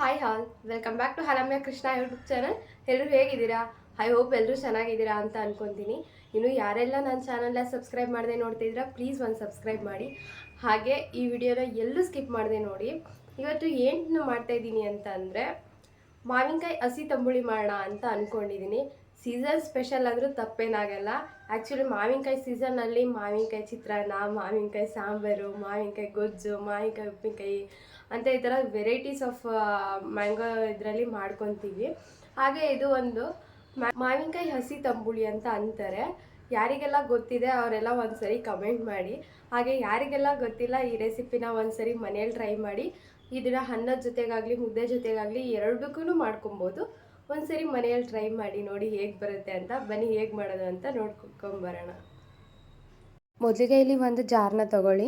Hi all welcome back to Haramya Krishna YouTube channel ಎಲ್ಲರೂ ಹೇಗಿದ್ದೀರಾ? I hope ಎಲ್ಲರೂ ಚೆನ್ನಾಗಿದ್ದೀರಾ ಅಂತ ಅನ್ಕೊತೀನಿ. ಇನ್ನು ಯಾರೆಲ್ಲ ನನ್ನ ಚಾನಲ್ನ ಸಬ್ಸ್ಕ್ರೈಬ್ ಮಾಡದೆ ನೋಡ್ತಿದ್ದೀರಾ ಪ್ಲೀಸ್ ಒಂದು ಸಬ್ಸ್ಕ್ರೈಬ್ ಮಾಡಿ. ಹಾಗೆ ಈ ವಿಡಿಯೋನ ಎಲ್ಲೂ ಸ್ಕಿಪ್ ಮಾಡಿದೆ ನೋಡಿ. ಇವತ್ತು ಏನು ಮಾಡ್ತಾಯಿದ್ದೀನಿ ಅಂತ ಅಂದರೆ, ಮಾವಿನಕಾಯಿ ಹಸಿ ತಂಬುಳಿ ಮಾಡೋಣ ಅಂತ ಅಂದ್ಕೊಂಡಿದ್ದೀನಿ ಸೀಸನ್ ಸ್ಪೆಷಲ್ ಆದರೂ ತಪ್ಪೇನಾಗಲ್ಲ. ಆ್ಯಕ್ಚುಲಿ ಮಾವಿನಕಾಯಿ ಸೀಸನ್ನಲ್ಲಿ ಮಾವಿನಕಾಯಿ ಚಿತ್ರಾನ್ನ, ಮಾವಿನಕಾಯಿ ಸಾಂಬಾರು, ಮಾವಿನಕಾಯಿ ಗೊಜ್ಜು, ಮಾವಿನಕಾಯಿ ಉಪ್ಪಿನಕಾಯಿ ಅಂತ ಈ ಥರ ವೆರೈಟೀಸ್ ಆಫ್ ಮ್ಯಾಂಗೋ ಇದರಲ್ಲಿ ಮಾಡ್ಕೊತೀವಿ. ಹಾಗೆ ಇದು ಒಂದು ಮಾವಿನಕಾಯಿ ಹಸಿ ತಂಬುಳಿ ಅಂತ ಅಂತಾರೆ. ಯಾರಿಗೆಲ್ಲ ಗೊತ್ತಿದೆ ಅವರೆಲ್ಲ ಒಂದ್ಸರಿ ಕಮೆಂಟ್ ಮಾಡಿ. ಹಾಗೆ ಯಾರಿಗೆಲ್ಲ ಗೊತ್ತಿಲ್ಲ ಈ ರೆಸಿಪಿನ ಒಂದ್ಸರಿ ಮನೇಲಿ ಟ್ರೈ ಮಾಡಿ. ಇದನ್ನ ಅನ್ನದ ಜೊತೆಗಾಗಲಿ, ಮುದ್ದೆ ಜೊತೆಗಾಗಲಿ ಎರಡಕ್ಕೂ ಮಾಡ್ಕೊಬೋದು. ಒಂದ್ಸರಿ ಮನೆಯಲ್ಲಿ ಟ್ರೈ ಮಾಡಿ ನೋಡಿ ಹೇಗೆ ಬರುತ್ತೆ ಅಂತ, ಬನ್ನಿ ಹೇಗೆ ಮಾಡೋದು ಅಂತ ನೋಡ್ಕೊಂಬರೋಣ. ಮೊದಲಿಗೆ ಇಲ್ಲಿ ಒಂದು ಜಾರನ್ನ ತಗೊಳ್ಳಿ.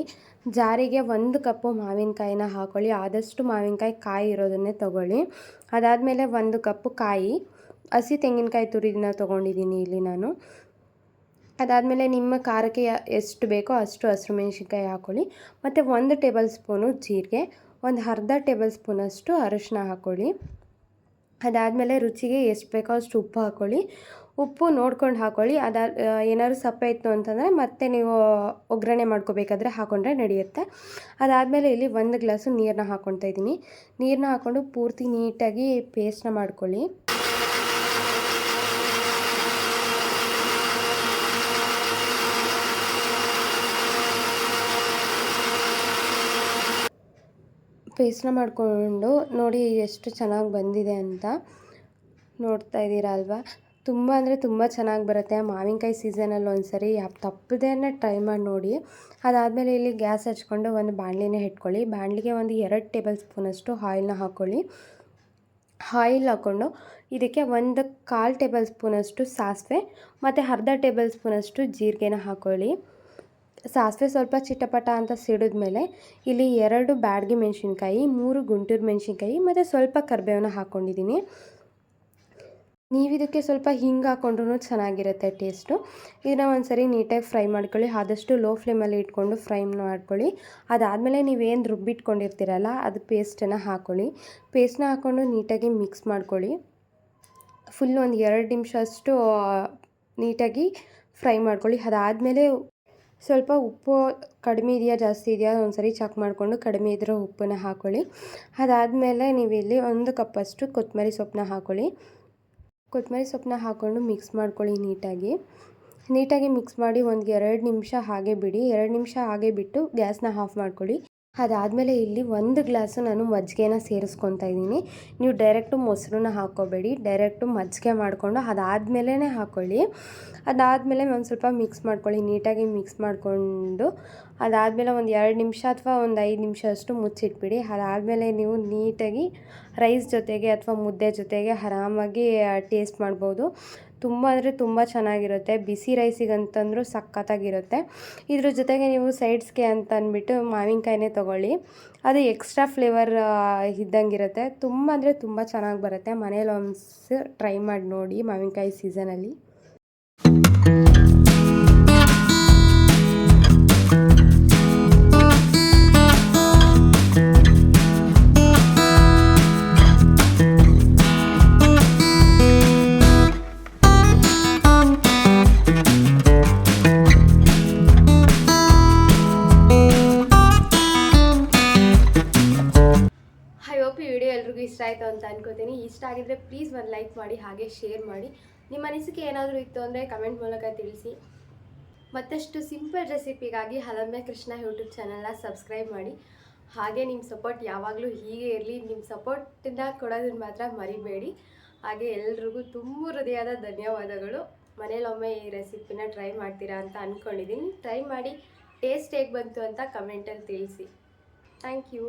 ಜಾರಿಗೆ ಒಂದು ಕಪ್ಪು ಮಾವಿನಕಾಯಿನ ಹಾಕೊಳ್ಳಿ. ಆದಷ್ಟು ಮಾವಿನಕಾಯಿ ಕಾಯಿ ಇರೋದನ್ನೇ ತಗೊಳ್ಳಿ. ಅದಾದಮೇಲೆ ಒಂದು ಕಪ್ಪು ಕಾಯಿ, ಹಸಿ ತೆಂಗಿನಕಾಯಿ ತುರಿದಿನ ತೊಗೊಂಡಿದ್ದೀನಿ ಇಲ್ಲಿ ನಾನು. ಅದಾದಮೇಲೆ ನಿಮ್ಮ ಖಾರಕ್ಕೆ ಎಷ್ಟು ಬೇಕೋ ಅಷ್ಟು ಹಸಿರು ಮೆಣಸಿನ್ಕಾಯಿ ಹಾಕೊಳ್ಳಿ. ಮತ್ತು ಒಂದು ಟೇಬಲ್ ಸ್ಪೂನು ಜೀರಿಗೆ, ಒಂದು ಅರ್ಧ ಟೇಬಲ್ ಸ್ಪೂನಷ್ಟು ಅರಿಶಿನ ಹಾಕ್ಕೊಳ್ಳಿ ಅದಾದಮೇಲೆ ರುಚಿಗೆ ಎಷ್ಟು ಬೇಕೋ ಅಷ್ಟು ಉಪ್ಪು ಹಾಕ್ಕೊಳ್ಳಿ ಉಪ್ಪು ನೋಡ್ಕೊಂಡು ಹಾಕ್ಕೊಳ್ಳಿ ಅದ ಏನಾದ್ರು ಸಪ್ಪೆ ಇತ್ತು ಅಂತಂದರೆ ಮತ್ತೆ ನೀವು ಒಗ್ಗರಣೆ ಮಾಡ್ಕೋಬೇಕಾದ್ರೆ ಹಾಕ್ಕೊಂಡ್ರೆ ನಡೆಯುತ್ತೆ. ಅದಾದಮೇಲೆ ಇಲ್ಲಿ ಒಂದು ಗ್ಲಾಸು ನೀರನ್ನ ಹಾಕ್ಕೊತಾ ಇದ್ದೀನಿ. ನೀರನ್ನ ಹಾಕ್ಕೊಂಡು ಪೂರ್ತಿ ನೀಟಾಗಿ ಪೇಸ್ಟ್ನ ಮಾಡ್ಕೊಳ್ಳಿ. ಪೇಸ್ಟ್ನ ಮಾಡಿಕೊಂಡು ನೋಡಿ ಎಷ್ಟು ಚೆನ್ನಾಗಿ ಬಂದಿದೆ ಅಂತ ನೋಡ್ತಾ ಇದ್ದೀರಾ ಅಲ್ವಾ? ತುಂಬ ಅಂದರೆ ತುಂಬ ಚೆನ್ನಾಗಿ ಬರುತ್ತೆ. ಮಾವಿನಕಾಯಿ ಸೀಸನಲ್ಲಿ ಒಂದ್ಸರಿ ಯಾವ ತಪ್ಪದೇನೆ ಟ್ರೈ ಮಾಡಿ ನೋಡಿ. ಅದಾದಮೇಲೆ ಇಲ್ಲಿ ಗ್ಯಾಸ್ ಹಚ್ಕೊಂಡು ಒಂದು ಬಾಣಲಿನ ಇಟ್ಕೊಳ್ಳಿ. ಬಾಣಲಿಗೆ ಒಂದು ಎರಡು ಟೇಬಲ್ ಸ್ಪೂನಷ್ಟು ಆಯಿಲ್ನ ಹಾಕ್ಕೊಳ್ಳಿ. ಆಯಿಲ್ ಹಾಕ್ಕೊಂಡು ಇದಕ್ಕೆ ಒಂದು ಕಾಲು ಟೇಬಲ್ ಸ್ಪೂನಷ್ಟು ಸಾಸಿವೆ, ಮತ್ತು ಅರ್ಧ ಟೇಬಲ್ ಸ್ಪೂನಷ್ಟು ಜೀರಿಗೆನ ಹಾಕ್ಕೊಳ್ಳಿ. ಸಾಸಿವೆ ಸ್ವಲ್ಪ ಚಿಟಪಟ ಅಂತ ಸಿಡಿದ್ಮೇಲೆ ಇಲ್ಲಿ ಎರಡು ಬ್ಯಾಡ್ಗೆ ಮೆಣಸಿನ್ಕಾಯಿ, ಮೂರು ಗುಂಟೂರು ಮೆಣಸಿನ್ಕಾಯಿ ಮತ್ತು ಸ್ವಲ್ಪ ಕರಿಬೇವನ್ನ ಹಾಕ್ಕೊಂಡಿದ್ದೀನಿ ನೀವು ಇದಕ್ಕೆ ಸ್ವಲ್ಪ ಹಿಂಗೆ ಹಾಕ್ಕೊಂಡ್ರೂ ಚೆನ್ನಾಗಿರುತ್ತೆ ಟೇಸ್ಟು. ಇದನ್ನ ಒಂದ್ಸರಿ ನೀಟಾಗಿ ಫ್ರೈ ಮಾಡ್ಕೊಳ್ಳಿ. ಆದಷ್ಟು ಲೋ ಫ್ಲೇಮಲ್ಲಿ ಇಟ್ಕೊಂಡು ಫ್ರೈ ಮಾಡ್ಕೊಳ್ಳಿ. ಅದಾದಮೇಲೆ ನೀವೇನು ರುಬ್ಬಿಟ್ಕೊಂಡಿರ್ತೀರಲ್ಲ, ಅದು ಪೇಸ್ಟನ್ನು ಹಾಕ್ಕೊಳ್ಳಿ ಪೇಸ್ಟ್ನ ಹಾಕ್ಕೊಂಡು ನೀಟಾಗಿ ಮಿಕ್ಸ್ ಮಾಡ್ಕೊಳ್ಳಿ. ಫುಲ್ ಒಂದು ಎರಡು ನಿಮಿಷ ಅಷ್ಟು ನೀಟಾಗಿ ಫ್ರೈ ಮಾಡ್ಕೊಳ್ಳಿ. ಅದಾದಮೇಲೆ ಸ್ವಲ್ಪ ಉಪ್ಪು ಕಡಿಮೆ ಇದೆಯಾ, ಜಾಸ್ತಿ ಇದೆಯಾ ಒಂದ್ಸರಿ ಚೆಕ್ ಮಾಡಿಕೊಂಡು ಕಡಿಮೆ ಇದ್ದರೆ ಉಪ್ಪನ್ನ ಹಾಕ್ಕೊಳ್ಳಿ ಅದಾದಮೇಲೆ ನೀವು ಇಲ್ಲಿ ಒಂದು ಕಪ್ಪಷ್ಟು ಕೊತ್ತಂಬರಿ ಸೊಪ್ಪನ್ನ ಹಾಕ್ಕೊಳ್ಳಿ ಕೊತ್ತಂಬರಿ ಸೊಪ್ಪನ್ನ ಹಾಕ್ಕೊಂಡು ಮಿಕ್ಸ್ ಮಾಡ್ಕೊಳ್ಳಿ ನೀಟಾಗಿ. ನೀಟಾಗಿ ಮಿಕ್ಸ್ ಮಾಡಿ ಒಂದು ಎರಡು ನಿಮಿಷ ಹಾಗೆ ಬಿಡಿ. ಎರಡು ನಿಮಿಷ ಹಾಗೆ ಬಿಟ್ಟು ಗ್ಯಾಸ್ನ ಆಫ್ ಮಾಡ್ಕೊಳ್ಳಿ. ಅದಾದಮೇಲೆ ಇಲ್ಲಿ ಒಂದು ಗ್ಲಾಸು ನಾನು ಮಜ್ಜಿಗೆನ ಸೇರಿಸ್ಕೊತಾ ಇದ್ದೀನಿ. ನೀವು ಡೈರೆಕ್ಟು ಮೊಸರನ್ನ ಹಾಕ್ಕೋಬೇಡಿ, ಡೈರೆಕ್ಟು ಮಜ್ಜಿಗೆ ಮಾಡಿಕೊಂಡು ಅದಾದಮೇಲೆ ಹಾಕ್ಕೊಳ್ಳಿ ಅದಾದಮೇಲೆ ಒಂದು ಸ್ವಲ್ಪ ಮಿಕ್ಸ್ ಮಾಡ್ಕೊಳ್ಳಿ, ನೀಟಾಗಿ ಮಿಕ್ಸ್ ಮಾಡಿಕೊಂಡು ಅದಾದಮೇಲೆ ಒಂದು ಎರಡು ನಿಮಿಷ ಅಥವಾ ಒಂದು ಐದು ನಿಮಿಷ ಅಷ್ಟು ಮುಚ್ಚಿಟ್ಬಿಡಿ. ಅದಾದಮೇಲೆ ನೀವು ನೀಟಾಗಿ ರೈಸ್ ಜೊತೆಗೆ ಅಥವಾ ಮುದ್ದೆ ಜೊತೆಗೆ ಆರಾಮಾಗಿ ಟೇಸ್ಟ್ ಮಾಡ್ಬೋದು. ತುಂಬ ಅಂದರೆ ತುಂಬ ಚೆನ್ನಾಗಿರುತ್ತೆ. ಬಿಸಿ ರೈಸಿಗಂತಂದರೂ ಸಖತ್ತಾಗಿರುತ್ತೆ. ಇದ್ರ ಜೊತೆಗೆ ನೀವು ಸೈಡ್ಸ್ಗೆ ಅಂತ ಅಂದ್ಬಿಟ್ಟು ಮಾವಿನಕಾಯಿನೇ ತೊಗೊಳ್ಳಿ. ಅದು ಎಕ್ಸ್ಟ್ರಾ ಫ್ಲೇವರ್ ಇದ್ದಂಗಿರುತ್ತೆ. ತುಂಬ ಅಂದರೆ ತುಂಬ ಚೆನ್ನಾಗಿ ಬರುತ್ತೆ. ಮನೇಲಿ ಒಂದು ಟ್ರೈ ಮಾಡಿ ನೋಡಿ ಮಾವಿನಕಾಯಿ ಸೀಸನಲ್ಲಿ ಆಯಿತು ಅಂತ ಅನ್ಕೋತೀನಿ. ಇಷ್ಟ ಆಗಿದ್ರೆ ಪ್ಲೀಸ್ ಒಂದು ಲೈಕ್ ಮಾಡಿ, ಹಾಗೆ ಶೇರ್ ಮಾಡಿ. ನಿಮ್ಮ ಅನಿಸಿಕೆ ಏನಾದರೂ ಇತ್ತು ಅಂದರೆ ಕಮೆಂಟ್ ಮೂಲಕ ತಿಳಿಸಿ. ಮತ್ತಷ್ಟು ಸಿಂಪಲ್ ರೆಸಿಪಿಗಾಗಿ ಹಲಮ್ಯ ಕೃಷ್ಣ ಯೂಟ್ಯೂಬ್ ಚಾನಲ್ನ ಸಬ್ಸ್ಕ್ರೈಬ್ ಮಾಡಿ. ಹಾಗೆ ನಿಮ್ಮ ಸಪೋರ್ಟ್ ಯಾವಾಗಲೂ ಹೀಗೆ ಇರಲಿ. ನಿಮ್ಮ ಸಪೋರ್ಟಿಂದ ಕೊಡೋದನ್ನು ಮಾತ್ರ ಮರಿಬೇಡಿ. ಹಾಗೆ ಎಲ್ರಿಗೂ ತುಂಬ ಹೃದಯದ ಧನ್ಯವಾದಗಳು. ಮನೇಲೊಮ್ಮೆ ಈ ರೆಸಿಪಿನ ಟ್ರೈ ಮಾಡ್ತೀರಾ ಅಂತ ಅಂದ್ಕೊಂಡಿದ್ದೀನಿ ಟ್ರೈ ಮಾಡಿ ಟೇಸ್ಟ್ ಹೇಗೆ ಬಂತು ಅಂತ ಕಮೆಂಟಲ್ಲಿ ತಿಳಿಸಿ. Thank you